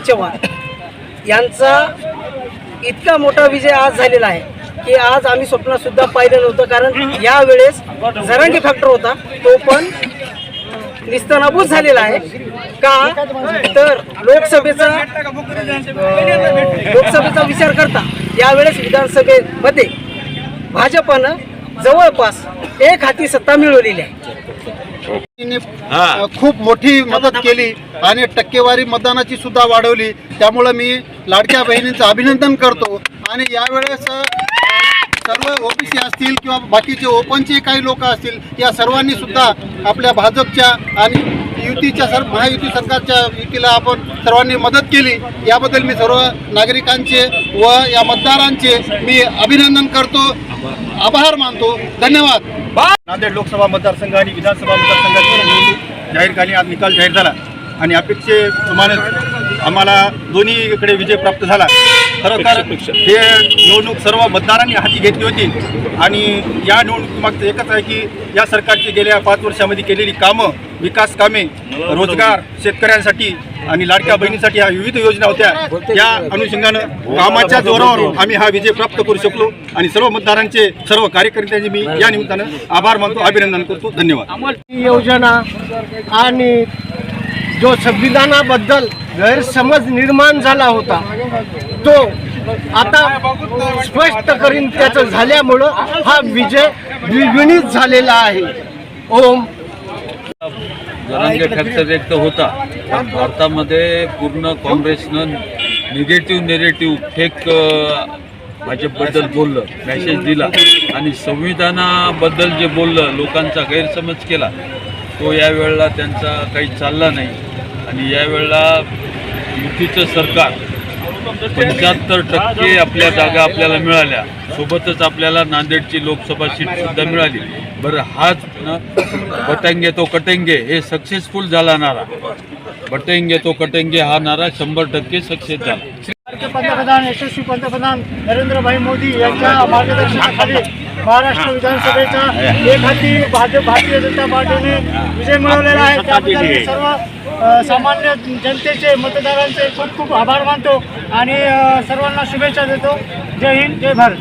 चव्हाण यांचा इतका मोठा विजय आज झालेला आहे की आज आम्ही स्वप्नात सुद्धा पाहिलं नव्हतं कारण यावेळेस झरांगी फॅक्टर होता तो पण निस्तनाभूत झालेला आहे. का? तर लोकसभेचा लोकसभेचा विचार करता यावेळेस विधानसभेमध्ये भाजपनं जवळपास एक हाती सत्ता मिळवलेली आहे. तिने खूप मोठी मदत केली आणि टक्केवारी मतदानाची सुद्धा वाढवली. त्यामुळं मी लाडक्या बहिणींचं अभिनंदन करतो. आणि यावेळेस सर्व ओबीसी असतील किंवा बाकीचे ओपनचे काही लोक असतील या सर्वांनी सुद्धा आपल्या भाजपच्या आणि युतीच्या सर महायुती सरकारच्या युतीला आपण सर्वांनी मदत केली. याबद्दल मी सर्व नागरिकांचे व या मतदारांचे मी अभिनंदन करतो. आभार मानतो. धन्यवाद. नांदेड लोकसभा मतदारसंघ आणि विधानसभा मतदारसंघाची निवडणूक जाहीर झाली आज निकाल जाहीर झाला. आणि अपेक्षेप्रमाणे आम्हाला दोन्हीकडे विजय प्राप्त झाला. खरं तर हे निवडणूक सर्व मतदारांनी हाती घेतली होती. आणि या निवडणुकीमागचं एकच आहे की या सरकारची गेल्या पाच वर्षामध्ये केलेली कामं विकास कामे रोजगार शेतकऱ्यांसाठी आणि लाडक्या बहिणीसाठी ह्या विविध योजना होत्या. या अनुषंगानं कामाच्या जोरावर आम्ही हा विजय प्राप्त करू शकलो. आणि सर्व मतदारांचे सर्व कार्यकर्त्यांचे मी या निमित्तानं आभार मानतो अभिनंदन करतो. धन्यवाद. योजना आणि जो संविधानाबद्दल गैरसमज निर्माण झाला होता तो आता स्पष्ट करीन त्याचं झाल्यामुळं हा विजय द्विगुणित झालेला आहे. ओम. जरांगे फॅक्टर एक तर होता पण भारतामध्ये पूर्ण काँग्रेसनं निगेटिव्ह नेरेटिव्ह फेक भाजपबद्दल बोललं मेसेज दिला. आणि संविधानाबद्दल जे बोललं लोकांचा गैरसमज केला तो यावेळेला त्यांचा काही चालला नाही. आणि यावेळेला युतीचं सरकार पंच्याहत्तर टक्के आपल्या जागा आपल्याला मिळाल्या. सोबतच आपल्याला नांदेडची लोकसभा सीट सुद्धा मिळाली. बरं हाच ना बटेंगे तो कटेंगे हे सक्सेसफुल झाला नारा. बटंगे तो कटेंगे हा नारा शंभर टक्के सक्सेस झाला. पंतप्रधान यशस्वी पंतप्रधान नरेंद्रभाई मोदी यांच्या मार्गदर्शनाखाली महाराष्ट्र विधानसभेचा एक हाती भाजप भारतीय जनता पार्टीने विजय मिळवलेला आहे. त्याबद्दल मी सर्व सामान्य जनतेचे मतदारांचे खूप खूप आभार मानतो आणि सर्वांना शुभेच्छा देतो. जय हिंद जय भारत.